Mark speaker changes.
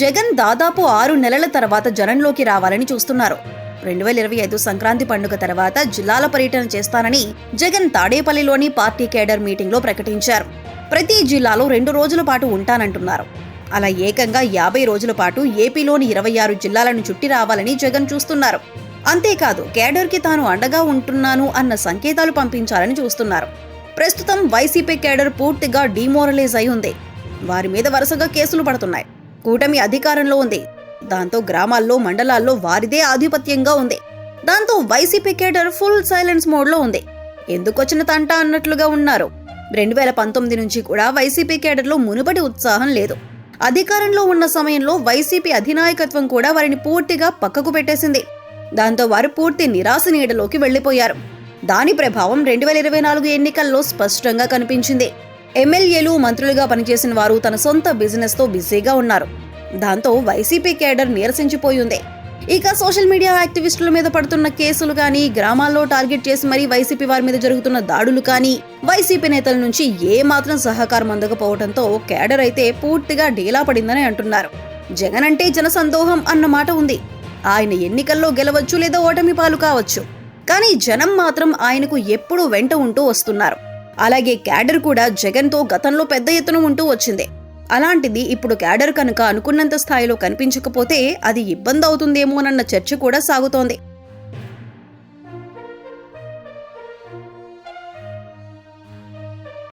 Speaker 1: జగన్ దాదాపు ఆరు నెలల తర్వాత జనంలోకి రావాలని చూస్తున్నారు. రెండు వేల ఇరవై ఐదు సంక్రాంతి పండుగ తర్వాత జిల్లాల పర్యటన చేస్తానని జగన్ తాడేపల్లిలోని పార్టీ కేడర్ మీటింగ్లో ప్రకటించారు. ప్రతి జిల్లాలో రెండు రోజుల పాటు ఉంటానంటున్నారు. అలా ఏకంగా యాభై రోజుల పాటు ఏపీలోని ఇరవై ఆరు జిల్లాలను చుట్టి రావాలని జగన్ చూస్తున్నారు. అంతేకాదు కేడర్కి తాను అండగా ఉంటున్నాను అన్న సంకేతాలు పంపించాలని చూస్తున్నారు. ప్రస్తుతం వైసీపీ కేడర్ పూర్తిగా డిమోరలైజ్ అయి ఉంది. వారి మీద వరుసగా కేసులు పడుతున్నాయి. కూటమి అధికారంలో ఉంది. దాంతో గ్రామాల్లో మండలాల్లో వారిదే ఆధిపత్యంగా ఉంది. దాంతో వైసీపీ కేడర్ ఫుల్ సైలెన్స్ మోడ్లో ఉంది. ఎందుకొచ్చిన తంట అన్నట్లుగా ఉన్నారు. రెండు వేల పంతొమ్మిది నుంచి కూడా వైసీపీ కేడర్లో మునుపటి ఉత్సాహం లేదు. అధికారంలో ఉన్న సమయంలో వైసీపీ అధినాయకత్వం కూడా వారిని పూర్తిగా పక్కకు పెట్టేసింది. దాంతో వారు పూర్తి నిరాశ నీడలోకి వెళ్ళిపోయారు దాని ప్రభావం రెండు వేల ఇరవై నాలుగు ఎన్నికల్లో స్పష్టంగా కనిపించింది. ఎమ్మెల్యేలు మంత్రులుగా పనిచేసిన వారు తన సొంత బిజినెస్తో బిజీగా ఉన్నారు. దాంతో వైసీపీ కేడర్ నీరసించిపోయింది. ఇక సోషల్ మీడియా యాక్టివిస్టుల మీద పడుతున్న కేసులు కానీ గ్రామాల్లో టార్గెట్ చేసి మరీ వైసీపీ వారి మీద జరుగుతున్న దాడులు కానీ వైసీపీ నేతల నుంచి ఏమాత్రం సహకారం అందకపోవడంతో కేడర్ అయితే పూర్తిగా డీలా పడిందని అంటున్నారు. జగన్ అంటే జనసందోహం అన్న మాట ఉంది. ఆయన ఎన్నికల్లో గెలవచ్చు లేదా ఓటమి పాలు కావచ్చు. కానీ జనం మాత్రం ఆయనకు ఎప్పుడూ వెంట ఉంటూ వస్తున్నారు. అలాగే క్యాడర్ కూడా జగన్తో గతంలో పెద్ద ఎత్తున ఉంటూ వచ్చింది. అలాంటిది ఇప్పుడు క్యాడర్ కనుక అనుకున్నంత స్థాయిలో కనిపించకపోతే అది ఇబ్బంది అవుతుందేమోనన్న చర్చ కూడా సాగుతోంది.